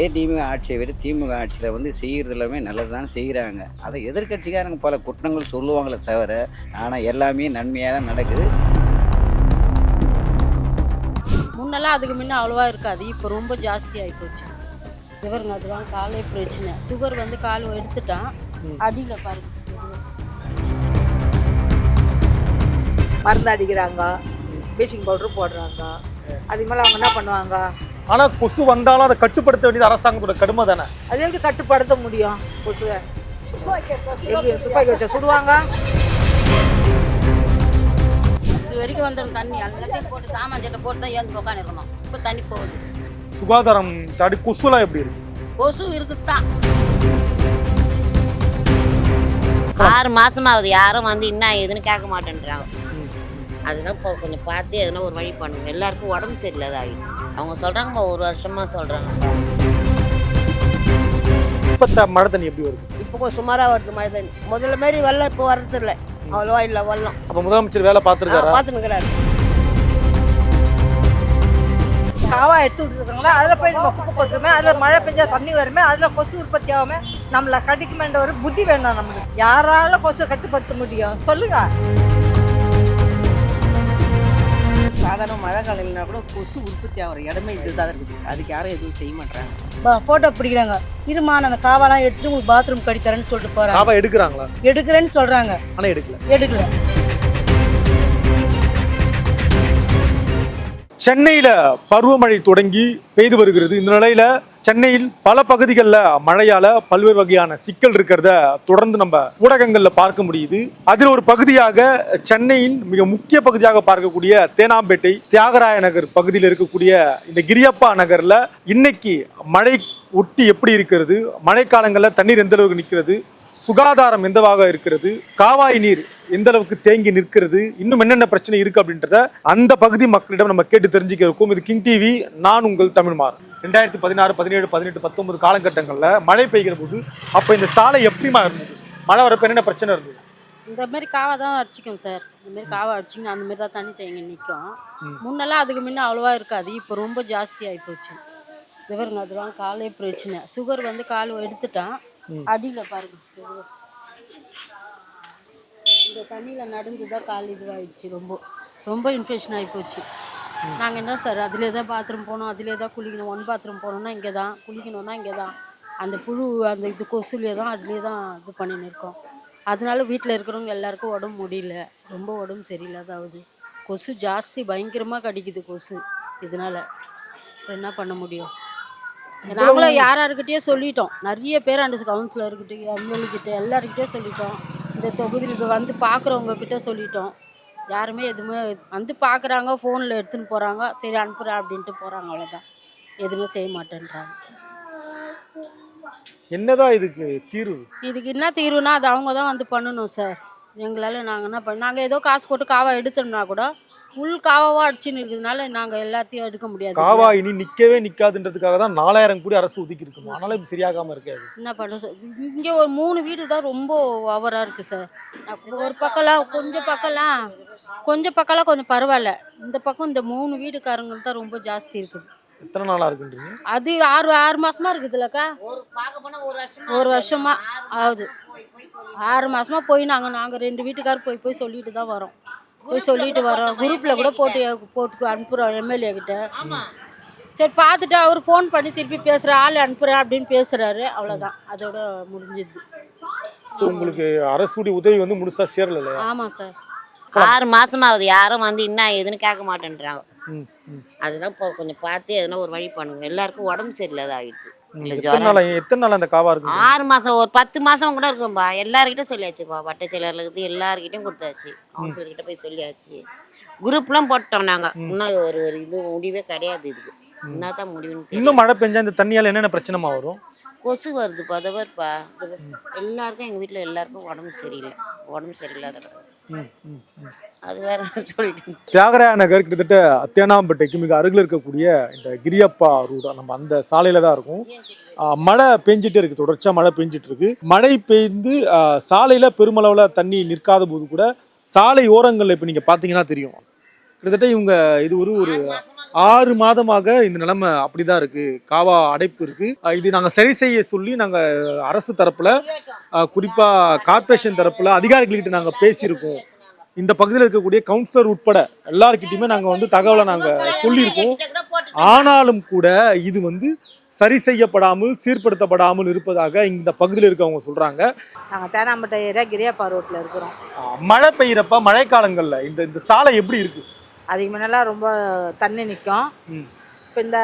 ஏடிஎம்கே ஆட்சியை விட திமுக ஆட்சியில் வந்து செய்கிறது எல்லாமே நல்லது தான் செய்கிறாங்க அதை எதிர்க்கட்சிக்காரங்க பல குற்றங்கள் சொல்லுவாங்களே தவிர ஆனால் எல்லாமே நன்மையாக தான் நடக்குது. முன்னெல்லாம் அதுக்கு முன்ன அவ்வளோவா இருக்காது. இப்போ ரொம்ப ஜாஸ்தி ஆகி போச்சு இவருங்க அதுதான் காலே பிரச்சனை. சுகர் வந்து கால் எடுத்துட்டான். அடியில் பாருங்க. மருந்து அடிக்கிறாங்க. ப்ளீச்சிங் பவுடர் போடுறாங்க. அது மேலே அவங்க என்ன பண்ணுவாங்க? ஆனா கொசு வந்தாலும் அதை கட்டுப்படுத்த வேண்டியது அரசாங்கத்தோட கடுமை தானே? அது எப்படி கட்டுப்படுத்த முடியும் கொசுவை? துப்பாக்கி வச்சா சுடுவாங்க? இது வரைக்கும் வந்துடும் தண்ணி எல்லாத்தையும் போட்டு சாமான் சட்டை போட்டு தான் ஏந்து உட்காந்துருக்கணும் இப்போ தண்ணி போகுது. சுகாதாரம் தடி கொசுலாம் எப்படி இருக்கு? கொசு இருக்குது தான் ஆறு மாசமாகுது யாரும் வந்து என்ன ஏதுன்னு கேட்க மாட்டேன்றாங்க. அதுதான் இப்போ கொஞ்சம் பார்த்து எதனா ஒரு வழி பண்ணுங்க. எல்லாருக்கும் உடம்பு சரியில்லாத ஆகிடும் அவங்க சொல்றாங்கப்பா ஒரு வருஷமா சொல்றாங்க. இப்ப மழை தண்ணி எப்படி வருது? இப்போ கொஞ்சம் சுமாராக வருது மழை தண்ணி முதல்ல மாரி வெள்ளம் இப்போ வர்றது இல்லை அவ்வளோவா இல்லை வெள்ளம். அப்ப முதலமைச்சர் வேலை பார்த்துருக்காரா? பார்த்துனுக்கிறாரு காவா எடுத்து விட்டுருக்காங்களா? அதில் போய் நம்ம குப்பை போட்டுருமே அதில் மழை பெஞ்சா தண்ணி வருமே அதில் கொசு உற்பத்தி ஆகாம நம்மளை கடிக்குமென்ற ஒரு புத்தி வேணும் நம்மளுக்கு. யாரால கொசு கட்டுப்படுத்த முடியும்? சொல்லுங்க. மழை காலையிலனா கூட கொசு உற்பத்தி ஆகிற இடமே இதுதான் இருக்குது. அதுக்கு யாரும் எதுவும் செய்ய மாட்டாங்க ஃபோட்டோ பிடிக்கிறாங்க. இருமா நான் அந்த காவாலாம் எடுத்துட்டு உங்களுக்கு பாத்ரூம் கட்டி தரேன்னு சொல்லிட்டு போகிறாங்க காவா எடுக்கிறாங்களா? எடுக்கிறேன்னு சொல்கிறாங்க ஆனா எடுக்கல. எடுக்கல. சென்னையில பருவமழை தொடங்கி பெய்து வருகிறது. இந்த நிலையில சென்னையில் பல பகுதிகளில் மழையால பல்வேறு வகையான சிக்கல் இருக்கிறத தொடர்ந்து நம்ம ஊடகங்களில் பார்க்க முடியுது. அதில் ஒரு பகுதியாக சென்னையின் மிக முக்கிய பகுதியாக பார்க்கக்கூடிய தேனாம்பேட்டை தியாகராய நகர் பகுதியில் இருக்கக்கூடிய இந்த கிரியப்பா நகரில் இன்னைக்கு மழை ஒட்டி எப்படி இருக்கிறது? மழைக்காலங்களில் தண்ணீர் எந்த அளவுக்கு நிற்கிறது? சுகாதாரம் எந்தவாக இருக்கிறது? காவாய் நீர் எந்த அளவுக்கு தேங்கி நிற்கிறது? இன்னும் என்னென்ன பிரச்சனை இருக்கு அப்படின்றத அந்த பகுதி மக்களிடம் நம்ம கேட்டு தெரிஞ்சுக்க இருக்கோம். இது கிங் டிவி நான் உங்கள் தமிழ்மார். ரெண்டாயிரத்தி பதினாறு பதினேழு பதினெட்டு பத்தொன்பது காலகட்டங்களில் மழை பெய்கிற போது அப்போ இந்த சாலை எப்படிமா இருந்தது? மழை வரப்ப என்னென்ன பிரச்சனை இருந்தது? இந்த மாதிரி காவா தான் அடிச்சிக்கும் சார். இந்த மாதிரி காவா அடிச்சிங்கன்னா அந்த மாதிரி தான் தண்ணி தேங்கி நிற்கும். முன்னெல்லாம் அதுக்கு முன்ன அவ்வளோவா இருக்காது. இப்போ ரொம்ப ஜாஸ்தி ஆகி போச்சு இவருங்க அதுதான் காலே பிரச்சனை. சுகர் வந்து கால் எடுத்துட்டான். அடியில் பாருங்க. இந்த தண்ணியில் நடந்து தான் கால் இதுவாகிடுச்சு ரொம்ப. ரொம்ப இன்ஃபெக்ஷன் ஆகி போச்சு. நாங்கள் என்ன சார் அதிலே தான் பாத்ரூம் போனோம் அதிலே தான் குளிக்கணும் ஒன் பாத்ரூம் போனோம்னா இங்கே தான் குளிக்கணும்னா இங்கே தான். அந்த புழு அந்த இது கொசுலே தான் அதிலே தான் இது பண்ணின்னு இருக்கோம். அதனால வீட்டில் இருக்கிறவங்க எல்லாருக்கும் உடம்பு முடியல. ரொம்ப உடம்பு சரியில்லாத ஆகுது. கொசு ஜாஸ்தி பயங்கரமாக கடிக்குது கொசு. இதனால என்ன பண்ண முடியும்? நாங்களும் யார் யாருக்கிட்டே சொல்லிட்டோம். நிறைய பேர் அந்த கவுன்சிலர்கிட்ட எம்எல்ஏக்கிட்ட எல்லாருக்கிட்டே சொல்லிட்டோம். இந்த தொகுதியில் இப்ப வந்து பார்க்குறவங்க கிட்ட சொல்லிட்டோம். யாருமே எதுவுமே வந்து பார்க்குறாங்க ஃபோனில் எடுத்துன்னு போகிறாங்க சரி அனுப்புகிறேன் அப்படின்ட்டு போகிறாங்க அவ்வளோதான் எதுவுமே செய்ய மாட்டேன்றாங்க. என்னதான் இதுக்கு தீர்வு? இதுக்கு என்ன தீர்வுனா அது அவங்க தான் வந்து பண்ணணும் சார் எங்களால் நாங்கள் என்ன பண்ண நாங்கள் ஏதோ காசு போட்டு காவா எடுத்தோம்னா கூட உள் காவாவாக அடிச்சுன்னு இருக்கிறதுனால நாங்கள் எல்லாத்தையும் எடுக்க முடியாது. காவா இனி நிக்கவே நிக்காதுன்றதுக்காக தான் நாலாயிரம் கோடி அரசு ஒதுக்கி இருக்கணும் ஆனாலும் இப்ப சரியாகாம இருக்காது. என்ன பண்ண சார் இங்கே ஒரு மூணு வீடு தான் ரொம்ப ஓவராக இருக்குது சார் ஒரு பக்கம்லாம் கொஞ்சம் பக்கம்லாம் கொஞ்சம் பக்கம்லாம் கொஞ்சம் பரவாயில்ல. இந்த பக்கம் இந்த மூணு வீடுக்காரங்க தான் ரொம்ப ஜாஸ்தி இருக்குது. எத்தனை நாளா இருக்குன்றீங்க? அது ஆறு ஆறு மாசமா இருக்குதுல்லக்கா? ஒரு வருஷமா ஆகுது. ஆறு மாசமா போய் நாங்கள் நாங்கள் ரெண்டு வீட்டுக்கார் போய் போய் சொல்லிட்டு தான் வரோம். போய் சொல்லிட்டு வரோம். குரூப்பில் கூட போட்டு போட்டு அனுப்புகிறோம் எம்எல்ஏ கிட்ட. சரி பார்த்துட்டு அவர் ஃபோன் பண்ணி திருப்பி பேசுகிற ஆள் அனுப்புகிறேன் அப்படின்னு பேசுகிறாரு அவ்வளோதான் அதோட முடிஞ்சுது. ஸோ உங்களுக்கு அரசுடைய உதவி வந்து முழுசா சேரல ஆமாம் சார். ஆறு மாசமாகுது யாரும் வந்து என்ன ஏதுன்னு கேட்க மாட்டேன்றாங்க. அதுதான் இப்போ கொஞ்சம் பார்த்து எதனா ஒரு வழி பண்ணுங்க. எல்லாருக்கும் உடம்பு சரியில்லாத ஆகிடுது இல்லை எத்தனை நாளா ஜுரம் எத்தனை நாள் அந்த காவா இருக்கு ஆறு மாசம் ஒரு பத்து மாசம் கூட இருக்கும்பா. எல்லார்கிட்ட சொல்லியாச்சுப்பா வட்ட செயலர்களுக்கு எல்லார்கிட்டயும் கொடுத்தாச்சு. கவுன்சிலர் கிட்ட போய் சொல்லியாச்சு. குரூப்லாம் போட்டோம் நாங்க. இன்னும் ஒரு ஒரு இது முடிவே கிடையாது இதுக்கு. முடிவுன்னு தெரியல. இன்னும் மழை பெஞ்சா இந்த தண்ணியால என்னென்ன பிரச்சனைமா வரும்? கொசு வருது பதவர்ப்பா எல்லாருக்கும் எங்க வீட்ல எல்லாருக்கும் உடம்பு சரியில்லை. உடம்பு சரியில்லாத. அது வேற சொல்லிட்டு தியாகராய நகர் கிட்டத்தட்ட தேனாம்பேட்டைக்கு மிக அருகில் இருக்கக்கூடிய இந்த கிரியப்பா ரூடா நம்ம அந்த சாலையில தான் இருக்கும். மழை பெஞ்சிட்டே இருக்கு தொடர்ச்சியா மழை பெஞ்சிட்டு இருக்கு. மழை பெய்ந்து சாலையில் சாலையில பெருமளவுல தண்ணி நிற்காத போது கூட சாலை ஓரங்கள்ல இப்ப நீங்க பாத்தீங்கன்னா தெரியும். கிட்டத்தட்ட இவங்க இது ஒரு ஒரு ஆறு மாதமாக இந்த நிலைமை அப்படிதான் இருக்கு. காவா அடைப்பு இருக்கு. இது நாங்க சரி செய்ய சொல்லி நாங்க அரசு தரப்புல குறிப்பா கார்ப்பரேஷன் தரப்புல அதிகாரிகள்கிட்ட நாங்க பேசியிருக்கோம். இந்த பகுதியில் இருக்கக்கூடிய கவுன்சிலர் உட்பட எல்லார்கிட்டயுமே நாங்க வந்து தகவலை நாங்க சொல்லியிருக்கோம். ஆனாலும் கூட இது வந்து சரி செய்யப்படாமல் சீர்படுத்தப்படாமல் இருப்பதாக இந்த பகுதியில் இருக்கவங்க சொல்றாங்க. நாங்கள் தேனாம்பட்டை ஏரியா கிரியாப்பா ரோட்டில் இருக்கிறோம். மழை பெய்யறப்ப மழைக்காலங்கள்ல இந்த இந்த சாலை எப்படி இருக்கு? அதுக்கு முன்னெல்லாம் ரொம்ப தண்ணி நிற்கும். இப்போ இந்த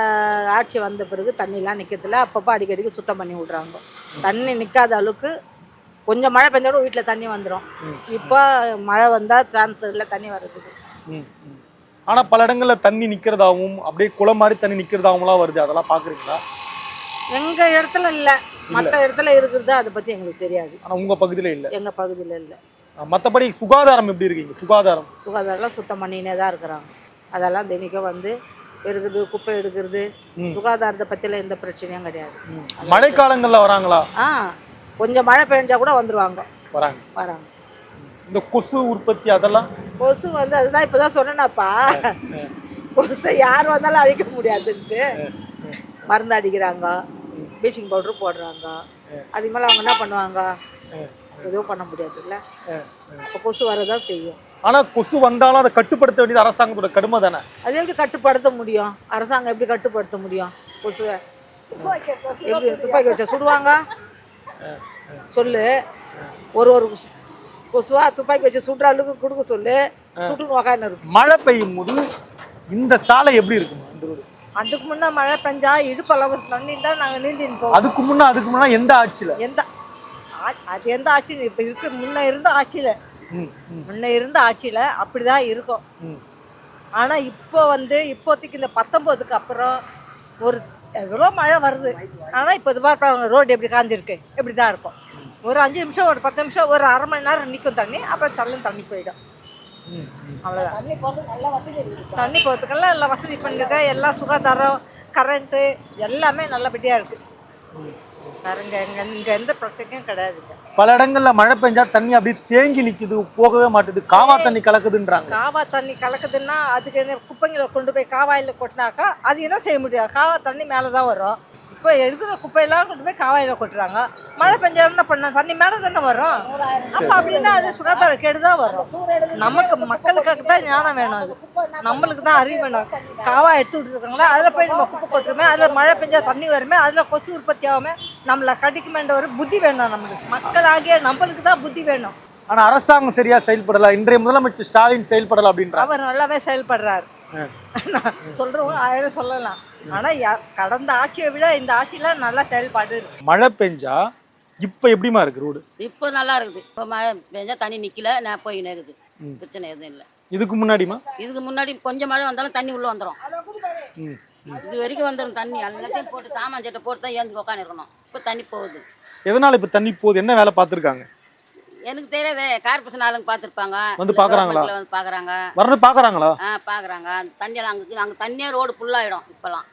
ஆட்சி வந்த பிறகு தண்ணிலாம் நிற்கிறதுல அப்பப்போ அடிக்கடிக்கு சுத்தம் பண்ணி விட்றாங்க. தண்ணி நிற்காத அளவுக்கு கொஞ்சம் மழை பெஞ்சா கூட வீட்டில் தண்ணி வந்துடும் இப்போ மழை வந்தால் சான்ஸ் இல்லை தண்ணி வர்றதுக்கு. ம், ம். ஆனா பல இடங்கள்ல தண்ணி நிக்கிறதாவும் அப்படியே குளம் மாதிரி தண்ணி நிக்கிறதாவும்லாம் வருது. அதெல்லாம் பாக்குறீங்களா? எங்கள் இடத்துல இல்லை. மற்ற இடத்துல இருக்கிறது அதை பற்றி எங்களுக்கு தெரியாது. ஆனா உங்க பகுதியில இல்ல. எங்கள் பகுதியில் இல்லை. மத்தபடி சுகாதாரம் எப்படி இருக்கீங்க? சுகாதாரம். சுகாதாரம்லாம் சுத்தம் பண்ணினே தான் இருக்கிறாங்க. அதெல்லாம் தினிக்கும் வந்து எடுக்கிறது குப்பை எடுக்கிறது. சுகாதாரத்தை பற்றிலாம் எந்த பிரச்சனையும் கிடையாது. மழைக்காலங்கள்ல வராங்களா? ஆ கொஞ்சம் மழை பெஞ்சா கூட வந்துருவாங்க. வராங்க. வராங்க. இந்த கொசு உற்பத்தி அதெல்லாம்? கொசு வந்து அதுதான் இப்போ தான் சொன்னேனாப்பா கொசு யார் வந்தாலும் அழிக்க முடியாதுன்ட்டு. மருந்து அடிக்கிறாங்க. ப்ளீச்சிங் பவுடர் போடுறாங்க. அது மேலே அவங்க என்ன பண்ணுவாங்க? எதுவும் பண்ண முடியாதுல்ல. அப்போ கொசு வரதான் செய்யும். ஆனா கொசு வந்தாலும் அதை கட்டுப்படுத்த வேண்டியது அரசாங்கத்தோட கடுமை தானே? அது எப்படி கட்டுப்படுத்த முடியும்? அரசாங்கம் எப்படி கட்டுப்படுத்த முடியும்? கொசுவை எப்படி துப்பாக்கி வச்சா சுடுவாங்க? சொல்லு. ஒரு ஒரு கொசு- கொசுவா துப்பாக்கி வச்சு சுடுற அளவுக்கு கொடுக்க சொல்லு. சுட்டு உக்காந்து இருக்கும் மழை பெய்யும் போது இந்த சாலை எப்படி இருக்கும் இந்த ரோடு? அதுக்கு முன்னே மழை பெஞ்சா இடுப்பளவு தண்ணி தான் நாங்கள் நீந்தின்னு போவோம். அதுக்கு முன்ன அதுக்கு முன்னா எந்த ஆட்சியில? எந்த அது எந்த ஆட்சி இப்போ இருக்கு முன்ன இருந்த ஆட்சியில். முன்ன இருந்த ஆட்சியில் அப்படி தான் இருக்கும். ஆனால் இப்போ வந்து இப்போதைக்கு இந்த பத்தொம்போதுக்கு அப்புறம் ஒரு எவ்வளோ மழை வருது? ஆனால் இப்போ இது பார்ப்பாங்க ரோடு எப்படி காஞ்சிருக்கு? இப்படி தான் இருக்கும். ஒரு அஞ்சு நிமிஷம் ஒரு பத்து நிமிஷம் ஒரு அரை மணி நேரம் நிற்கும் தண்ணி அப்புறம் தள்ளும் தண்ணி போயிடும். அவ்வளோதான் தண்ணி போகிறதுக்கெல்லாம் எல்லாம் வசதி பண்ணிருக்க எல்லாம் சுகாதாரம் கரண்ட்டு எல்லாமே நல்லபடியாக இருக்குது வேறு இங்கே இங்கே இங்கே எந்த பிரச்சனையும் கிடையாதுங்க பல இடங்கள்ல மழை பெஞ்சா தண்ணி அப்படியே தேங்கி நிக்குது போகவே மாட்டுது. காவா தண்ணி கலக்குதுன்றாங்க. காவா தண்ணி கலக்குதுன்னா அதுக்கு என்ன குப்பைங்களை கொண்டு போய் காவாயில் கொட்டினாக்கா அது என்ன செய்ய முடியாது காவா தண்ணி மேலே தான் வரும். இப்போ இருக்கிற குப்பையெல்லாம் கொண்டு போய் காவாயில் கொட்டுறாங்க. மழை பெஞ்சா என்ன பண்ண? தண்ணி மேலே தானே வரும். அப்போ அப்படின்னா அது சுகாதார கேடு தான் வரும். நமக்கு மக்களுக்காக தான் ஞானம் வேணும் அது. நம்மளுக்கு தான் அறிவு வேணும். காவா எடுத்து விட்டுருக்காங்களா அதில் போய் நம்ம குப்பை கொட்டுருமே அதில் மழை பெஞ்சா தண்ணி வருமே அதில் கொசு உற்பத்தி ஆகாம நம்மளை கடிக்குமேன்ற ஒரு புத்தி வேணும் நம்மளுக்கு. மக்களாகிய நம்மளுக்கு தான் புத்தி வேணும். ஆனா அரசாங்கம் சரியா செயல்படல. இன்றைய முதலமைச்சர் ஸ்டாலின் செயல்படல அப்படின்றாங்க அவர் நல்லாவே செயல்படுறாரு. சொல்றவங்க ஆயிரம் சொல்லலாம். ஆனா யா- கடந்த ஆட்சியை விட இந்த ஆட்சியில நல்ல செயல்பாடு இருக்கு. மழை பெஞ்சா இப்ப எப்படிமா இருக்கு ரோடு இப்போ நல்லா இருக்குது. இப்போ மழை பெஞ்சா தண்ணி நிற்கல நான் போயின்னு இருக்குது பிரச்சனை எதுவும் இல்லை. இதுக்கு முன்னாடிமா இதுக்கு முன்னாடி கொஞ்சம் மழை வந்தாலும் தண்ணி உள்ளே வந்துடும் ம், இது வரைக்கும் வந்துடும் தண்ணி. எல்லாத்தையும் போட்டு சாமான் சட்டை போட்டு தான் ஏந்து உட்காந்துருக்கணும் இப்போ தண்ணி போகுது. எதனால இப்ப தண்ணி போகுது? என்ன வேலை பார்த்துருக்காங்க? எனக்கு தெரியாதே கார்பரேஷன் ஆளுங்க பார்த்துருப்பாங்க. வந்து பார்க்கறாங்களா? வந்து பார்க்குறாங்க. வர்றது பாக்குறாங்களா ஆ பார்க்குறாங்க. அந்த தண்ணியெல்லாம் அங்கே அங்கே தண்ணியே ரோடு ஃபுல்லாகிடும் இப்போலாம்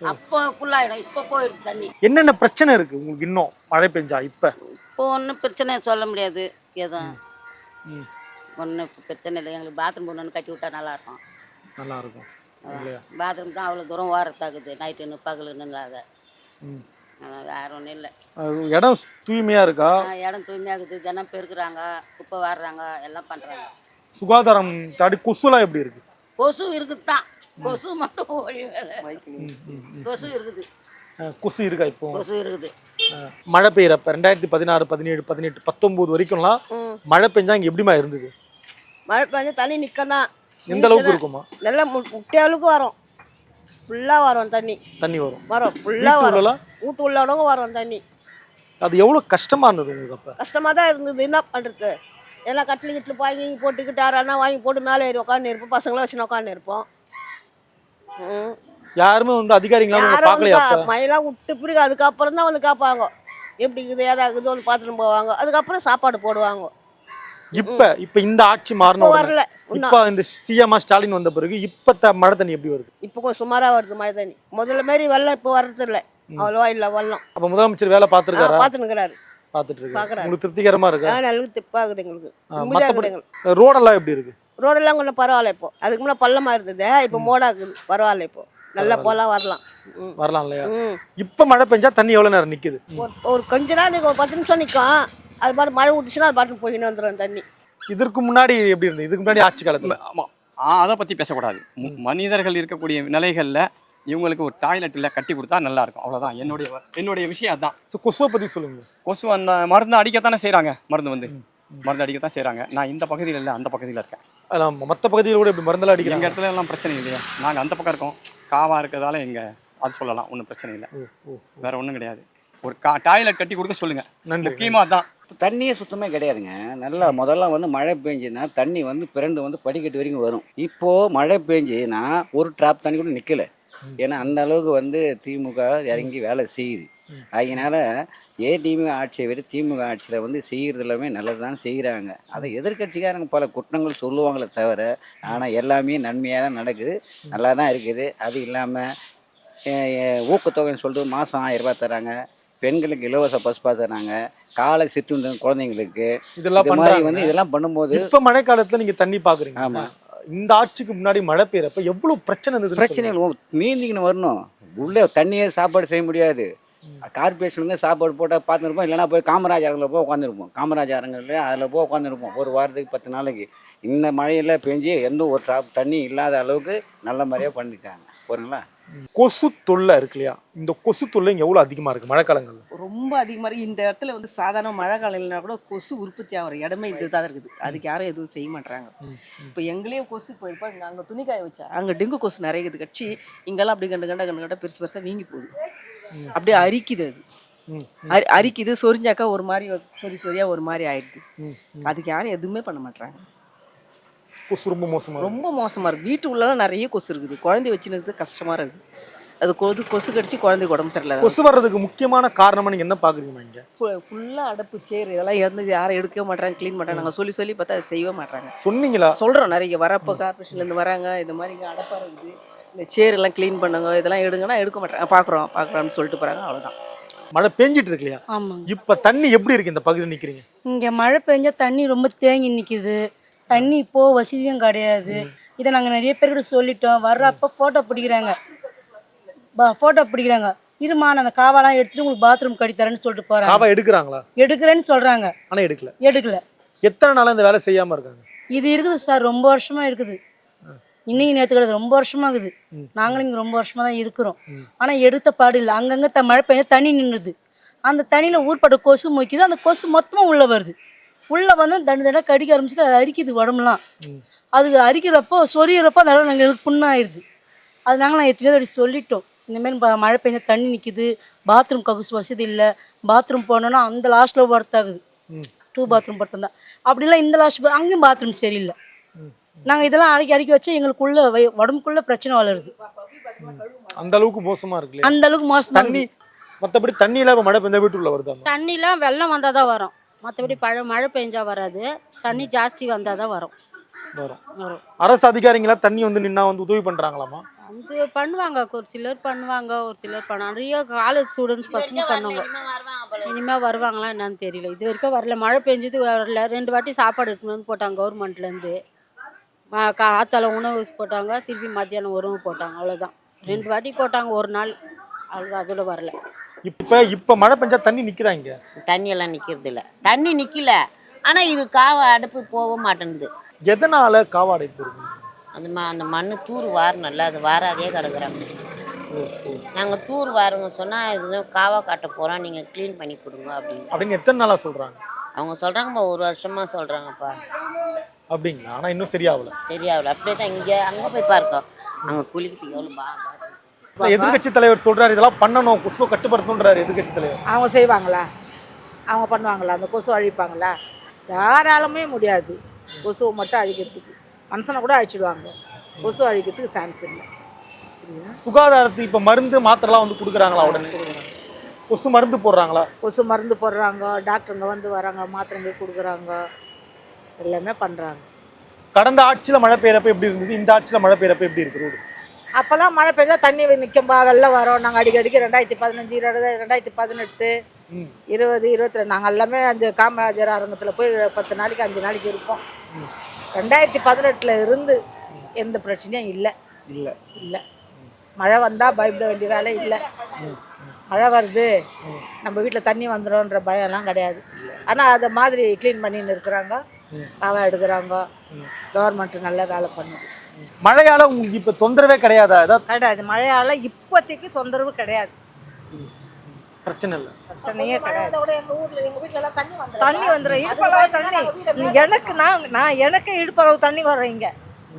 அப்போ ஃபுல்லாகிடும் இப்போ போயிடுது தண்ணி. என்னென்ன பிரச்சனை இருக்கு? உங்களுக்கு இன்னும் மழை பெஞ்சா இப்ப? இப்போ ஒன்றும் பிரச்சனை சொல்ல முடியாது. எதுவும். ஒன்றும் பிரச்சனை இல்லை. எங்களுக்கு பாத்ரூம் ஒன்று கட்டி விட்டா நல்லா இருக்கும் நல்லா இருக்கும் பாத்ரூம் தான் அவ்வளோ தூரம் ஓரத்தாக்குது. நைட்டுன்னு பகலுன்னு இல்லாத. ம். வேற ஒன்றும் இல்லை. அது இடம் தூய்மையா இருக்கா? இடம் தூய்மையாகுது தினம் பெருக்குறாங்க குப்பை வாடுறாங்க எல்லாம் பண்ணுறாங்க சுகாதாரம் தாடி கொசுலாம் எப்படி இருக்கு? கொசு இருக்குது தான் கொசு மட்டும் கொசு இருக்குது. கொசு இருக்கா இப்போ? கொசு இருக்குது. மழை பெய்யறப்ப ரெண்டாயிரத்தி பதினாறு பதினேழு பதினெட்டு பத்தொன்பது வரைக்கும்லாம் மழை பெஞ்சா இங்க எப்படிமா இருந்தது? மழை பெஞ்சா தண்ணி நிற்க தான் எந்த அளவுக்கு இருக்குமா நல்லா மு முட்டை அளவுக்கு வரும். ஃபுல்லாக வரும் தண்ணி. தண்ணி வரும். வரும் ஃபுல்லாக வரும். வீட்டு உள்ளவங்க வரும் தண்ணி. அது எவ்வளவு கஷ்டமா இருந்தது உங்களுக்கு அப்ப? கஷ்டமாக தான் இருந்தது. என்ன பண்ணுறது எல்லாம் கட்டில் கிட்டில் வாங்கி போட்டுக்கிட்டு யாரானா வாங்கி போட்டு மேலே ஏறி உட்காந்து இருப்போம். பசங்களை வச்சு உட்காந்து இருப்போம். யாருமே வந்து அதிகாரிங்களாம் பார்க்கலையா மழைலாம் விட்டு பிறகு அதுக்கப்புறம் தான் வந்து காப்பாங்க எப்படி இருக்குது ஏதாகுது வந்து பார்த்துட்டு போவாங்க. அதுக்கப்புறம் சாப்பாடு போடுவாங்க. இப்ப இப்ப இந்த ஆட்சி உடனே, வரல. இப்ப இந்த சிஎம்ஆ ஸ்டாலின் வந்த பிறகு இப்ப மழை தண்ணி எப்படி வருது? இப்போ கொஞ்சம் சுமாராக வருது மழை தண்ணி முதல்ல மாரி வெள்ளம் இப்போ வர்றது இல்லை. அவ்வளோவா இல்லை வெள்ளம். அப்ப முதலமைச்சர் வேலை பார்த்திருக்காரா? பார்த்துனுக்கிறாரு பார்த்துட்டு இருக்கு. உங்களுக்கு திருப்திகரமா இருக்கா? நல்லது திப்பாகுது எங்களுக்கு. ரோடெல்லாம் எப்படி இருக்கு? ரோடெல்லாம் கொஞ்சம் பரவாயில்ல இப்போ. அதுக்கு முன்னே பள்ளமாக இருந்தது. இப்போ மோடாக்குது பரவாயில்ல இப்போ. நல்லா போலாம் வரலாம். வரலாம் இல்லையா? இப்ப மழை பெஞ்சா தண்ணி எவ்வளவு நேரம் நிக்குது? ஒரு கொஞ்ச நேரம் நிக்கும், ஒரு பத்து நிமிஷம் நிற்கும் அது பாட்டு மழை விட்டுச்சுன்னா அது பாட்டு போயின்னு வந்துடும் தண்ணி. இதற்கு முன்னாடி எப்படி இருந்தது? இதுக்கு முன்னாடி ஆட்சி காலத்துல? ஆமாம் அதை பற்றி பேசக்கூடாது. மனிதர்கள் இருக்கக்கூடிய நிலைகளில் இவங்களுக்கு ஒரு டாய்லெட் இல்லை கட்டி கொடுத்தா நல்லா இருக்கும். அவ்வளோதான் என்னுடைய என்னுடைய விஷயம் அதான். ஸோ கொசுவை பத்தி சொல்லுங்க. கொசு அந்த மருந்து அடிக்கத்தானே செய்கிறாங்க மருந்து வந்து. மருந்து அடிக்கத்தான் செய்கிறாங்க நான் இந்த பகுதியில் இல்லை அந்த பகுதியில் இருக்கேன். அதான் மத்த பகுதியில் கூட இப்படி மருந்தெல்லாம் எங்கள் அடிக்கிறாங்க இடத்துல எல்லாம் பிரச்சனை இல்லையா. நாங்கள் அந்த பக்கம் இருக்கோம். காவா இருக்கிறதால எங்க அது சொல்லலாம். ஒன்றும் பிரச்சனை இல்லை. வேற ஒன்றும் கிடையாது. ஒரு கா டாய்லெட் கட்டி கொடுக்க சொல்லுங்க. நன்றி முக்கியமாக அதான். தண்ணியே சுத்தமே கிடையாதுங்க. நல்லா முதல்ல வந்து மழை பெஞ்சுன்னா தண்ணி வந்து பிறண்டு வந்து படிக்கட்டு வரைக்கும் வரும். இப்போ மழை பெஞ்சுன்னா ஒரு ட்ராப் தண்ணி கூட நிற்கல ஏன்னா அந்த அளவுக்கு வந்து திமுக இறங்கி வேலை செய்யுது. அதனால ஏடிஎம்கே ஆட்சியை விட திமுக ஆட்சியில் வந்து செய்கிறது எல்லாமே நல்லது தான் செய்கிறாங்க அதை எதிர்க்கட்சிக்காரங்க பல குற்றங்கள் சொல்லுவாங்களே தவிர ஆனால் எல்லாமே நன்மையாக தான் நடக்குது. நல்லா தான் இருக்குது. அது இல்லாமல் ஊக்கத்தொகைன்னு சொல்லிட்டு மாதம் ஆயிரம் ரூபாய் தராங்க பெண்களுக்கு இலவச பஸ் பாஸ் தராங்க காலை சிற்றுண்டு குழந்தைங்களுக்கு. இதெல்லாம் மாதிரி வந்து இதெல்லாம் பண்ணும்போது இப்ப மழை காலத்துல நீங்க தண்ணி பாக்குறீங்க. ஆமா. இந்த ஆட்சிக்கு முன்னாடி மழை பெய்யறப்ப எவ்வளவு பிரச்சனை இருந்தது பிரச்சனைகள் நீந்திக்கின்னு வரணும். உள்ளே தண்ணியே சாப்பாடு செய்ய முடியாது. கார்பரேஷன்லேருந்து சாப்பாடு போட்டால் பார்த்துருப்போம் இல்லைன்னா போய் காமராஜ் அரங்கில் போய் உட்காந்துருப்போம் காமராஜ் அரங்கில் அதில் போய் உட்காந்துருப்போம் ஒரு வாரத்துக்கு பத்து நாளைக்கு. இந்த மழையில் பெஞ்சு எந்த ஒரு ட்ராப் தண்ணி இல்லாத அளவுக்கு நல்ல மாதிரியாக பண்ணிட்டாங்க. போறீங்களா கொசு தொல்லை இருக்கு இல்லையா? இந்த கொசு தொல்லை இங்க எவ்வளவு அதிகமா இருக்கு மழை காலங்கள்ல ரொம்ப அதிகமாக இருக்கு. இந்த இடத்துல வந்து சாதாரண மழை காலையிலனா கூட கொசு உற்பத்தி ஆகிற இடமே இதுதான் இருக்குது. அதுக்கு யாரும் எதுவும் செய்ய மாட்டாங்க இப்போ எங்களையும் கொசு போயிருப்பா இங்கே அங்கே துணி காய வச்சா அங்கே டெங்கு கொசு நிறைய இருக்குது. கட்சி இங்கெல்லாம் அப்படி கண்டு கண்ட கண்டு கண்ட பெருசு பெருசாக வீங்கி போகுது. அப்படியே அரிக்குது அது. அரி அரிக்குது சொரிஞ்சாக்கா ஒரு மாதிரி சொரி சொரியா ஒரு மாதிரி ஆயிடுது. அதுக்கு யாரும் எதுவுமே பண்ண மாட்டாங்க கொசு ரொம்ப மோசமா இருக்கு. ரொம்ப மோசமா இருக்கு. வீட்டு உள்ளலாம் நிறைய கொசு இருக்குது. குழந்தை வச்சுனது கஷ்டமா இருக்குது அது கொது கொசு கடிச்சு குழந்தைக்கு உடம்பு சரியில்லை. கொசு வர்றதுக்கு முக்கியமான காரணமா நீங்க என்ன பாக்குறீங்க இங்க? ஃபுல்லாக அடப்பு சேர் இதெல்லாம் இருந்து யாரும் எடுக்கவே மாட்டாங்க க்ளீன் மாட்டாங்க நாங்கள் சொல்லி சொல்லி பார்த்தா அதை செய்யவே மாட்டாங்க சொன்னீங்களா? சொல்கிறோம் நிறைய வரப்போ கார்பரேஷன்லேருந்து வராங்க. இந்த மாதிரி இங்கே அடப்பாக இருக்குது. இந்த சேர் எல்லாம் க்ளீன் பண்ணுங்க இதெல்லாம் எடுங்கன்னா எடுக்க மாட்டாங்க பார்க்குறோம் பார்க்குறோம்னு சொல்லிட்டு போகிறாங்க அவ்வளோதான் மழை பெஞ்சிட்டு இருக்கு இல்லையா? ஆமாங்க. இப்ப தண்ணி எப்படி இருக்கு இந்த பகுதியில் நிக்கிறீங்க? இங்கே மழை பெஞ்சா தண்ணி ரொம்ப தேங்கி நிற்கிது தண்ணி இப்போ வசதியும் கிடையாது. இதை நாங்கள் நிறைய பேர்கிட்ட சொல்லிட்டோம். வர்றப்போ ஃபோட்டோ பிடிக்கிறாங்க. ஃபோட்டோ பிடிக்கிறாங்க. இருமா நான் அந்த காவாலாம் எடுத்துட்டு உங்களுக்கு பாத்ரூம் கட்டி தரேன்னு சொல்லிட்டு போகிறாங்க காவா எடுக்கிறாங்களா? எடுக்கிறேன்னு சொல்கிறாங்க ஆனா எடுக்கல. எடுக்கல. எத்தனை நாளா இந்த வேலை செய்யாம இருக்காங்க? இது இருக்குது சார் ரொம்ப வருஷமா இருக்குது. இன்னைக்கு நேற்று கிடையாது ரொம்ப வருஷமா இருக்குது. நாங்களும் இங்கே ரொம்ப வருஷமா தான் இருக்கிறோம். ஆனால் எடுத்த பாடு இல்லை. அங்கங்கே த மழை பெய்ய தண்ணி நின்றுது அந்த தண்ணியில் ஊர்பட்ட கொசு மொய்க்குது அந்த கொசு மொத்தமாக உள்ளே வருது. உள்ளே வந்து தண்டு தண்டை கடிக்க ஆரம்பிச்சுட்டு அது அரிக்குது உடம்புலாம். அது அரிக்கிறப்போ சொரியறப்போ அதனால எங்களுக்கு புண்ணாயிருது. அதனால நான் எத்தனையோ தடவை சொல்லிட்டோம். இந்தமாரி மழை பெஞ்ச தண்ணி நிற்கிது பாத்ரூம் ககுசு வசதி இல்லை பாத்ரூம் போனோன்னா அந்த லாஸ்ட்டில் படுத்தாகுது டூ பாத்ரூம் படுத்திருந்தா. அப்படிலாம் இந்த லாஸ்ட் அங்கேயும் பாத்ரூம் சரியில்லை. நாங்கள் இதெல்லாம் அரைக்கி அரைக்கி வச்சு எங்களுக்குள்ள உடம்புக்குள்ள பிரச்சனை வளருது. அந்த அளவுக்கு மோசமா இருக்கு அந்த அளவுக்கு மோசமா தண்ணி மத்தபடி தண்ணியில இப்ப மழை பெஞ்சா வீட்டுக்குள்ள வருதா? தண்ணிலாம் வெள்ளம் வந்தால் தான் வரும். மற்றபடி பழ மழை பெஞ்சா வராது. தண்ணி ஜாஸ்தி வந்தால் தான் வரும். வரும். வரும். அரசு அதிகாரிங்களா தண்ணி வந்து நின்னா வந்து உதவி பண்றாங்களாமா வந்து பண்ணுவாங்க. ஒரு சிலர் பண்ணுவாங்க ஒரு சிலர் பண்ண நிறைய காலேஜ் ஸ்டூடெண்ட்ஸ் பசங்க பண்ணுவாங்க. இனிமேல் வருவாங்களா என்னன்னு தெரியல. இது வரைக்கும் வரல. மழை பெஞ்சது வரல. ரெண்டு வாட்டி சாப்பாடு எடுத்துன்னு வந்து போட்டாங்க கவர்மெண்ட்லேருந்து காத்தால உணவு போட்டாங்க. திருப்பி மத்தியானம் உணவு போட்டாங்க. அவ்வளோதான் ரெண்டு வாட்டி போட்டாங்க ஒரு நாள். அவ்வளோ அதோட வரல. இப்ப இப்ப மழை பெஞ்சா தண்ணி நிக்கிறாங்க தண்ணி எல்லாம் நிற்கிறது இல்லை தண்ணி நிற்கல ஆனால் இது காவ அடுப்பு போக மாட்டேங்குது எதனால காவாடை இருக்கு? அந்த ம அந்த மண் தூர் வாரணும்ல அது வாராதே கிடக்குறாங்க. நாங்கள் தூர் வாருங்க சொன்னால் இது காவா காட்ட போகிறோம் நீங்கள் க்ளீன் பண்ணி கொடுங்க அப்படின்னு. அப்படின்னு எத்தனை நாளா சொல்றாங்க? அவங்க சொல்கிறாங்கப்பா ஒரு வருஷமாக சொல்கிறாங்கப்பா அப்படிங்களா? ஆனா இன்னும் சரியாகல. சரியாகல. அப்படியே தான் இங்கே அங்கே போய் பார்க்கோம் அங்கே குளிக்கிறதுக்கு எவ்வளோ பா எதிர்கட்சி தலைவர் சொல்றாரு இதெல்லாம் பண்ணணும் கொசுவை கட்டுப்படுத்தணுன்றாரு எதிர்கட்சி தலைவர். அவங்க செய்வாங்களா? அவங்க பண்ணுவாங்களா? அந்த கொசு அழிப்பாங்களா? யாராலுமே முடியாது. கொசுவை மட்டும் அழிக்கிறதுக்கு. மனுஷனை கூட அழிச்சிடுவாங்க. கொசு அழிக்கிறதுக்கு சான்ஸ் இல்லை. சுகாதாரத்துக்கு இப்ப மருந்து மாத்திரைலாம் வந்து கொடுக்குறாங்களா உடனே? கொசு மருந்து போடுறாங்களா? கொசு மருந்து போடுறாங்க டாக்டருங்க வந்து வராங்க மாத்திரைங்க கொடுக்குறாங்க. எல்லாமே பண்ணுறாங்க கடந்த ஆட்சியில மழை பெய்யறப்ப எப்படி இருந்தது? இந்த ஆட்சியில மழை பெய்யறப்ப எப்படி இருக்கு ரோடு? அப்போல்லாம் மழை பெய்ஞ்சா தண்ணி நிற்கும்பா வெள்ளம் வரும். நாங்கள் அடிக்கடிக்கு ரெண்டாயிரத்தி பதினஞ்சு இருபது ரெண்டாயிரத்தி பதினெட்டு. இருபது இருபத்தி ரெண்டு. நாங்கள் எல்லாமே அந்த காமராஜர் அரங்கத்தில் போய் பத்து நாளைக்கு அஞ்சு நாளைக்கு இருப்போம். ரெண்டாயிரத்தி பதினெட்டில் இருந்து எந்த பிரச்சனையும் இல்லை. இல்லை. இல்லை. மழை வந்தால் பயப்பட வேண்டிய வேலை இல்லை. மழை வருது. நம்ம வீட்டில் தண்ணி வந்துடும்ன்ற பயம்லாம் கிடையாது. ஆனால் அதை மாதிரி க்ளீன் பண்ணின்னு இருக்கிறாங்க காவா எடுக்கிறாங்க. கவர்மெண்ட் நல்ல வேலை பண்ணுது. மழையால உங்களுக்கு இப்ப தொந்தரவே கிடையாதா? ஏதாவது கிடையாது. மழையால் இப்போதைக்கு தொந்தரவு கிடையாது. பிரச்சனை இல்லை. பிரச்சனையே கிடையாது தண்ணி வந்துடும் இடுப்பளவு தண்ணி. எனக்கு நான் நான் எனக்கு இடுப்பளவு தண்ணி வரும் இங்கே.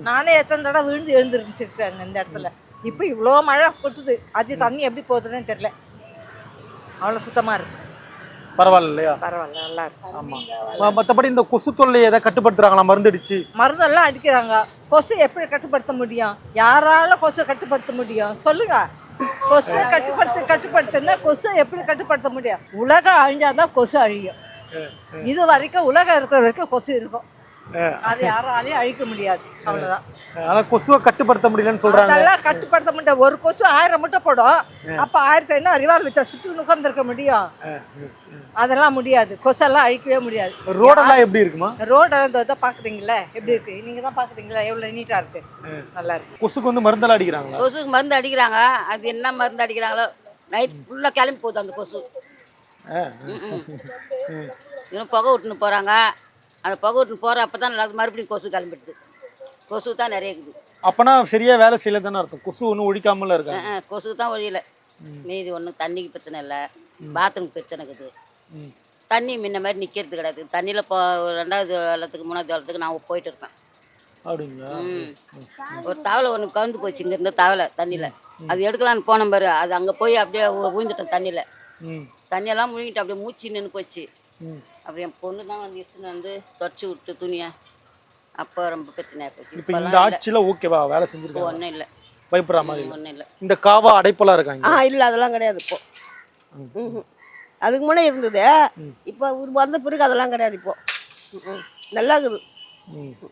நானே எத்தனை தடவை விழுந்து எழுந்திருந்துச்சிருக்கேங்க இந்த இடத்துல. இப்போ இவ்வளோ மழை கொட்டுது. அது தண்ணி எப்படி போகுதுன்னு தெரியல. அவ்வளோ சுத்தமாக இருக்கு. பரவாயில்ல இல்லையா? பரவாயில்ல நல்லா இருக்கு. ஆமா. ம- மத்தபடி இந்த கொசு தொல்லையை எதை கட்டுப்படுத்துறாங்களா? மருந்து அடிச்சு மருந்தெல்லாம் அடிக்கிறாங்க. கொசு எப்படி கட்டுப்படுத்த முடியும்? யாரால கொசு கட்டுப்படுத்த முடியும்? சொல்லுங்க. கொசு கட்டுப்படுத்த கட்டுப்படுத்துனா கொசு எப்படி கட்டுப்படுத்த முடியும்? உலகம் அழிஞ்சாதான் கொசு அழியும். இது வரைக்கும் உலகம் இருக்கிற வரைக்கும் கொசு இருக்கும். அது யாராலையும் அழிக்க முடியாது. அவ்வளவுதான். ஆனா கொசுவை கட்டுப்படுத்த முடியலன்னு சொல்றாங்க. அதெல்லாம் கட்டுப்படுத்த முடியாது ஒரு கொசு ஆயிரம் முட்டை போடும். அப்ப ஆயிரத்தி என்ன அறிவாள் வச்சா சுற்றி உட்காந்துருக்க முடியும். அதெல்லாம் முடியாது. கொசெல்லாம் அழிக்கவே முடியாது. ரோடெல்லாம் எப்படி இருக்குமா? ரோடு தான் பாக்குறீங்களா எப்படி இருக்கு? நீங்க தான் பாக்குறீங்களா? எவ்வளவு நீட்டா இருக்கு? நல்லா இருக்கு. கொசுக்கு வந்து மருந்தெல்லாம் அடிக்கிறாங்களா? கொசுக்கு மருந்து அடிக்கிறாங்க. அது என்ன மருந்து அடிக்கிறாங்களோ நைட் ஃபுல்லாக கிளம்பி போகுது அந்த கொசு. இன்னும் புகை விட்டுன்னு போகிறாங்க அந்த புகை விட்டுன்னு போகிற அப்போ தான் நல்லா மறுபடியும் கொசு கிளம்பிடுது. கொசு தான் நிறைய இருக்குது. அப்பனா சரியா வேலை செய்யல தானே அர்த்தம். கொசு ஒன்றும் ஒழிக்காமல இருக்காங்க. அஹ், கொசு தான் ஒழியல. மீதி ஒன்றும் தண்ணிக்கு பிரச்சனை இல்லை. பாத்ரூம் பிரச்சனை இருக்குது. தண்ணி முன்ன மாதிரி நிற்கிறது கிடையாது. தண்ணியில் இப்போ ரெண்டாவது வெள்ளத்துக்கு மூணாவது வெள்ளத்துக்கு நான் போயிட்டு இருக்கேன் அப்படிங்களா? ம். ஒரு தவளை ஒன்று கவுந்து போச்சு இங்கே இருந்த தவளை தண்ணியில். அது எடுக்கலான்னு போன பாரு. அது அங்கே போய் அப்படியே ஊழ்ந்துட்டேன் தண்ணியில். ம். தண்ணியெல்லாம் முழுங்கிட்டு அப்படியே மூச்சு நின்று போச்சு. ம். அப்புறம் என் பொண்ணு தான் வந்து இஷ்டம் வந்து தொடச்சி விட்டு துணியை. அப்போ ரொம்ப பிரச்சனையாக போச்சு. இப்போ இந்த ஆட்சியில ஓகேவா? வேலை செஞ்சிருக்காங்க ஒன்றும் இல்லை. பயப்படுற மாதிரி இல்லை. ஒன்றும் இல்லை. இந்த காவா அடைப்பெல்லாம் இருக்காங்க? ஆ இல்லை அதெல்லாம் கிடையாது இப்போ. அதுக்கு முன்னே இருந்தது. இப்போ இவர் வந்த பிறகு அதெல்லாம் கிடையாது இப்போ. நல்லா இருக்குது.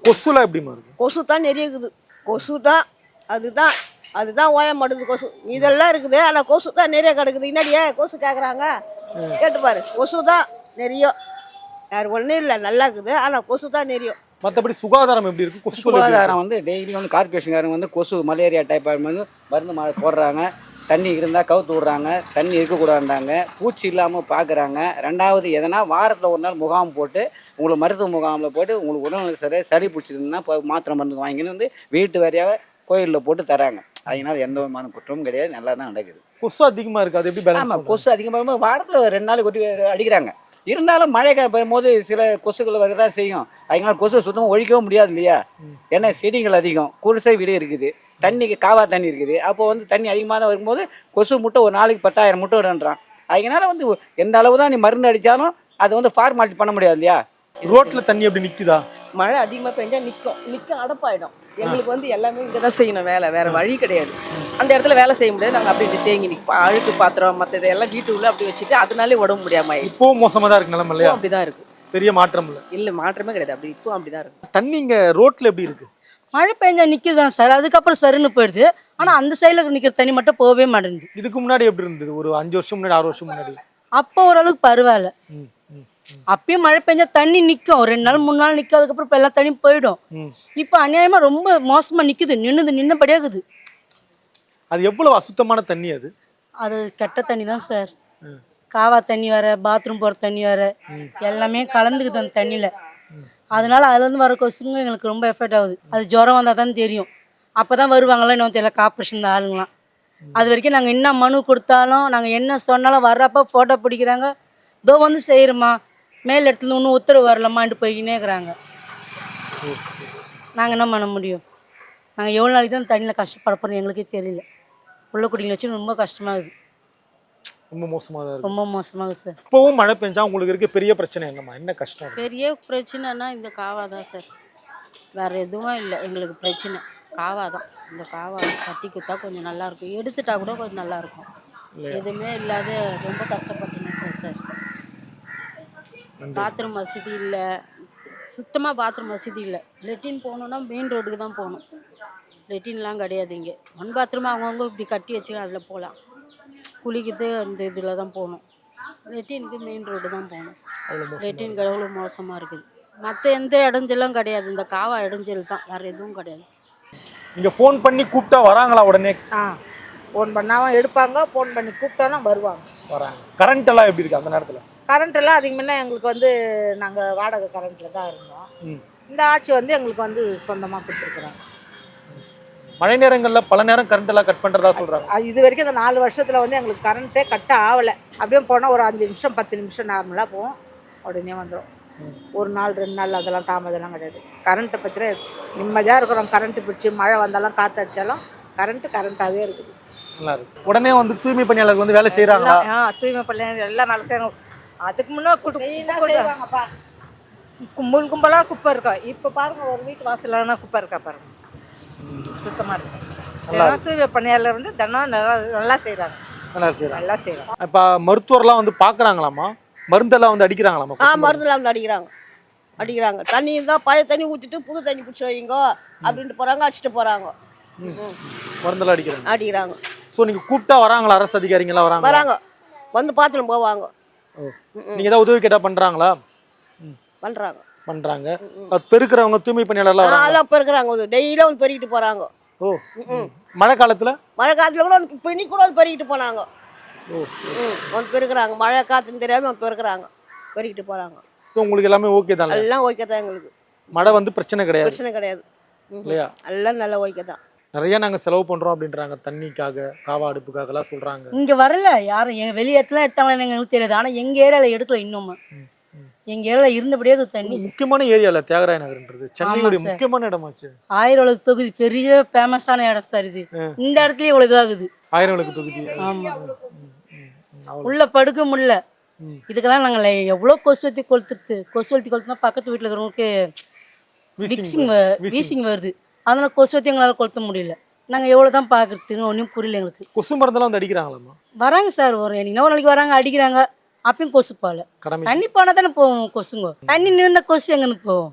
கொசுலாம் எப்படிமா இருக்கு? கொசு தான் நிறைய இருக்குது கொசு தான் அதுதான் அதுதான் ஓய மாட்டுது கொசு. இதெல்லாம் இருக்குது ஆனால் கொசு தான் நிறைய கிடக்குது. என்னடியே கொசு கேட்குறாங்க கேட்டு பாரு. கொசு தான் நிறைய வேறு ஒன்றும் இல்லை நல்லா இருக்குது ஆனால் கொசு தான் நிறைய மத்தபடி சுகாதாரம் எப்படி இருக்கு? கொசு எப்படி? சுகாதாரம் வந்து டெய்லி வந்து கார்பரேஷன்காரங்க வந்து கொசு மலேரியா டைப்பாய்டு வந்து மருந்து போடுறாங்க. தண்ணி இருந்தால் கவுத்து விட்றாங்க தண்ணி இருக்கக்கூடாதுன்றாங்க பூச்சி இல்லாமல் பார்க்குறாங்க ரெண்டாவது எதனா வாரத்தில் ஒரு நாள் முகாம் போட்டு உங்களுக்கு மருத்துவ முகாமில் போட்டு உங்களுக்கு உடல்நிலை சரி சளி பிடிச்சிருந்ததுன்னா இப்போ மாத்திரை மருந்து வாங்கின்னு வந்து வீட்டு வரையாக கோயிலில் போட்டு தராங்க. அதனால எந்த விதமான குற்றமும் கிடையாது நல்லா தான் நடக்குது. கொசு அதிகமா இருக்கு அது எப்படி ஆமாம் கொசு அதிகமாக வாரத்தில் ரெண்டு நாளைக்கு கொட்டி அடிக்கிறாங்க. இருந்தாலும் மழை காலம் பெய்யும்போது சில கொசுக்கள் வரதான் செய்யும். அதனால கொசு சுத்தமாக ஒழிக்கவும் முடியாது இல்லையா? ஏன்னா செடிகள் அதிகம் குடிசை வீடு இருக்குது. தண்ணிக்கு காவா தண்ணி இருக்குது. அப்போ வந்து தண்ணி அதிகமாக தான் வரும்போது கொசு முட்டை ஒரு நாளைக்கு பத்தாயிரம் முட்டை வருன்றான் அதனால வந்து எந்த அளவு தான் நீ மருந்து அடித்தாலும் அதை வந்து ஃபார்மாலிட்டி பண்ண முடியாது இல்லையா? ரோட்ல தண்ணி எப்படி நிக்குதா? மழை அதிகமாக பெஞ்சா நிற்கும் நிற்க அடப்பாயிடும். எங்களுக்கு வந்து எல்லாமே இங்கே தான் செய்யணும் வேலை. வேற வழி கிடையாது. அந்த இடத்துல வேலை செய்ய முடியாது. நாங்கள் அப்படியே தேங்கி நிற்போம் அழுக்கு பாத்திரம் மற்றது எல்லாம் வீட்டு உள்ள அப்படி வச்சுட்டு அதனாலே உடம்பு முடியாம ஆயிடும். இப்போவும் மோசமா தான் இருக்கு நிலைமை இல்லையா? அப்படிதான் இருக்கு. பெரிய மாற்றம் இல்லை. இல்லை மாற்றமே கிடையாது. அப்படி இப்போ அப்படிதான் இருக்கு. தண்ணி இங்க ரோட்ல எப்படி இருக்கு? மழை பெஞ்சா நிற்கிதான் சார். அதுக்கப்புறம் சரின்னு போயிடுது. ஆனால் அந்த சைடில் நிற்கிற தண்ணி மட்டும் போகவே மாட்டேங்குது. இதுக்கு முன்னாடி எப்படி இருந்தது? ஒரு அஞ்சு வருஷம் முன்னாடி ஆறு வருஷம் முன்னாடி? அப்போ ஓரளவுக்கு பரவாயில்ல. அப்பயும் மழை பெஞ்சா தண்ணி நிற்கும் ரெண்டு நாள் மூணு நாள் நிற்கும் அதுக்கப்புறம் இப்போ எல்லா தண்ணியும் போயிடும். இப்போ அநியாயமாக ரொம்ப மோசமாக நிற்குது நின்னுது நின்னபடியாகுது அது எவ்வளவு அசுத்தமான தண்ணி அது? அது கெட்ட தண்ணி தான் சார். காவா தண்ணி வேற பாத்ரூம் போகிற தண்ணி வேற. எல்லாமே கலந்துக்குது அந்த தண்ணியில். அதனால அதுலேருந்து வர கொசுங்க எங்களுக்கு ரொம்ப எஃபெக்ட் ஆகுது. அது ஜுரம் வந்தால் தான் தெரியும். அப்போ தான் வருவாங்களா இன்னும் தெரியல கார்பரேஷன் ஆளுங்களாம் அது வரைக்கும் நாங்கள் என்ன மனு கொடுத்தாலும் நாங்கள் என்ன சொன்னாலும் வர்றப்போ ஃபோட்டோ பிடிக்கிறாங்க. இதோ வந்து செய்கிறோமா மேல் இடத்துல இன்னும் உத்தரவு வரலமான்ட்டு போய்கினே இருக்கிறாங்க. நாங்கள் என்ன பண்ண முடியும்? நாங்கள் எவ்வளோ நாளைக்கு தான் தண்ணியில் கஷ்டப்பட போகிறோம் எங்களுக்கே தெரியல. உள்ள குடிங்களை வச்சு ரொம்ப கஷ்டமாகுது. ரொம்ப மோசமா தான் இருக்கு. ரொம்ப மோசமாகுது சார் இப்போவும் மழை பெஞ்சா உங்களுக்கு இருக்க பெரிய பிரச்சனை என்னம்மா? என்ன கஷ்டம்? பெரிய பிரச்சனைனா இந்த காவா தான் சார் வேற எதுவும் இல்லை. எங்களுக்கு பிரச்சனை. காவா தான். இந்த காவா கட்டி குத்தா கொஞ்சம் நல்லா இருக்கும். எடுத்துட்டா கூட கொஞ்சம் நல்லா இருக்கும். எதுவுமே இல்லாத ரொம்ப கஷ்டப்பட்டு நிற்கிறோம் சார் பாத்ரூம் வசதி இல்லை. சுத்தமாக பாத்ரூம் வசதி இல்லை. லெட்டின் போகணுன்னா மெயின் ரோடுக்கு தான் போகணும். லெட்டின்லாம் கிடையாது இங்கே. ஒன் பாத்ரூம் அவங்கவுங்க இப்படி கட்டி வச்சுக்கலாம் அதில் போகலாம். குளிக்கிறது அந்த இதில் தான் போகணும். லெட்டினுக்கு மெயின் ரோடு தான் போகணும். லெட்டின் கடவுள் மோசமாக இருக்குது. மற்ற எந்த இடைஞ்சலும் கிடையாது. இந்த காவா இடைஞ்சல் தான். வேறு எதுவும் கிடையாது. நீங்க ஃபோன் பண்ணி கூப்பிட்டா வராங்களா உடனே? ஆ ஃபோன் பண்ணாமல் எடுப்பாங்க. ஃபோன் பண்ணி கூப்பிட்டாலும் வருவாங்க. வராங்க. கரண்ட் எல்லாம் எப்படி இருக்கு அந்த நேரத்துல? கரண்ட் எல்லாம் அதுக்கு முன்ன எங்களுக்கு வந்து நாங்கள் வாடகை கரண்ட்டில் தான் இருந்தோம். இந்த ஆட்சி வந்து எங்களுக்கு வந்து சொந்தமாக கொடுத்துருக்குறாங்க. மழை நேரங்கள்ல பல நேரம் கரண்ட் எல்லாம் கட் பண்றதா சொல்றாங்க. அது இது வரைக்கும் இந்த நாலு வருஷத்தில் வந்து எங்களுக்கு கரண்ட்டே கட்ட ஆகலை. அப்படியே போனால் ஒரு அஞ்சு நிமிஷம் பத்து நிமிஷம் நார்மலாக போவோம் உடனே வந்துடும் ஒரு நாள் ரெண்டு நாள் அதெல்லாம் தாமதம்லாம் கிடையாது. கரண்ட்டை பற்றி நிம்மதியாக இருக்கிறோம். கரண்ட்டு பிடிச்சி மழை வந்தாலும் காற்று அடித்தாலும் கரண்ட்டு கரண்ட்டாகவே இருக்குது. நல்லா இருக்கு. உடனே வந்து தூய்மை பணியாளர்கள் வந்து வேலை செய்யறாங்களா ஆ தூய்மை பள்ளிகள் எல்லாம் வேலை செய்யணும். அதுக்கு முன்னே குடு செய்வாங்கப்பா. கும்பல் கும்பலாக குப்பை இருக்கும் இப்போ பாருங்க ஒரு வீட்டு வாசலான குப்பை இருக்கா பாருங்க. சுத்தமாக இருக்கு. தினம் தூய்மை பணியாளர் வந்து தினம் நல்லா நல்லா செய்கிறாங்க நல்லா செய்கிறாங்க இப்ப மருத்துவர்லாம் வந்து பாக்குறாங்களாமா மருந்தெல்லாம் வந்து அடிக்கிறாங்களாமா ஆ மருந்துலாம் வந்து அடிக்கிறாங்க. அடிக்கிறாங்க. தண்ணி இருந்தால் பழைய தண்ணி ஊற்றிட்டு புது தண்ணி பிடிச்சி வைங்க அப்படின்ட்டு போகிறாங்க அடிச்சுட்டு போகிறாங்க மருந்தெல்லாம் அடிக்கிறாங்க. அடிக்கிறாங்க. ஸோ நீங்க கூப்பிட்டா வராங்களா? அரசு அதிகாரிங்களாம் வராங்க வராங்க. வந்து பார்த்துட்டு போவாங்க. நீங்க ஏதாவது உதவி கேட்டா பண்றாங்களா? பண்ணுறாங்க பண்றாங்க. அது பெருக்கிறவங்க தூய்மை பணியாளர்லாம் அதெல்லாம் இப்போ இருக்கிறாங்க டெய்லியும் வந்து பெருக்கிட்டு போகிறாங்க ஓ மழை காலத்துல? மழை காலத்தில் கூட வந்து இப்போ இன்னைக்கு கூட வந்து பெருக்கிட்டு போனாங்க. ம் வந்து பெருக்கிறாங்க. மழை காற்றுன்னு தெரியாமல் வந்து பெருக்கிறாங்க. பெருக்கிட்டு போகிறாங்க ஸோ உங்களுக்கு எல்லாமே ஓகே தான்? எல்லாம் ஓகே தான் எங்களுக்கு. மழை வந்து பிரச்சனை கிடையாது. பிரச்சனை கிடையாது. இல்லையா? எல்லாம் நல்லா ஓகே தான். நிறைய நாங்க செலவு பண்றோம் அப்படின்றாங்க. தண்ணிக்காக காவா அடுப்புக்காக எல்லாம் சொல்றாங்க. இங்கே வரல. யாரும் எங்கள் வெளியேற்றலாம் எடுத்தாங்களா எங்களுக்கு தெரியாது. ஆனால் எங்கள் ஏரியாவில் எடுக்கல இன்னும். எங்கள் ஏரியாவில் இருந்தபடியே இருக்குது தண்ணி. முக்கியமான ஏரியால தியாகராய நகர்ன்றது. சென்னையுடைய. முக்கியமான இடமாச்சு ஆயிரம் தொகுதி பெரிய ஃபேமஸான இடம் சார் இது. இந்த இடத்துலயே இவ்வளோ இதாகுது. ஆயிரம் விளக்கு தொகுதி. ஆமாம் உள்ள படுக்க முடியல. இதுக்கெல்லாம் நாங்கள் எவ்வளோ கொசுவத்தி கொளுத்துறது கொசுவத்தி கொளுத்துனா பக்கத்து வீட்டில் இருக்கிறவங்களுக்கு விக்சிங் வீசிங் வருது அதனால கொசுவத்தி எங்களால் கொளுத்த முடியல. நாங்கள் எவ்வளோ தான் பார்க்குறதுன்னு ஒன்றும் புரியல எங்களுக்கு. கொசு மருந்தெல்லாம் வந்து அடிக்கிறாங்களாமா வராங்க சார் ஒரு இன்னொரு நாளைக்கு வராங்க அடிக்கிறாங்க. அப்பயும் கொசு போகல. தண்ணி போனால் தானே போவோம் கொசுங்க. தண்ணி நிறுந்த கொசு எங்கேருந்து போவோம்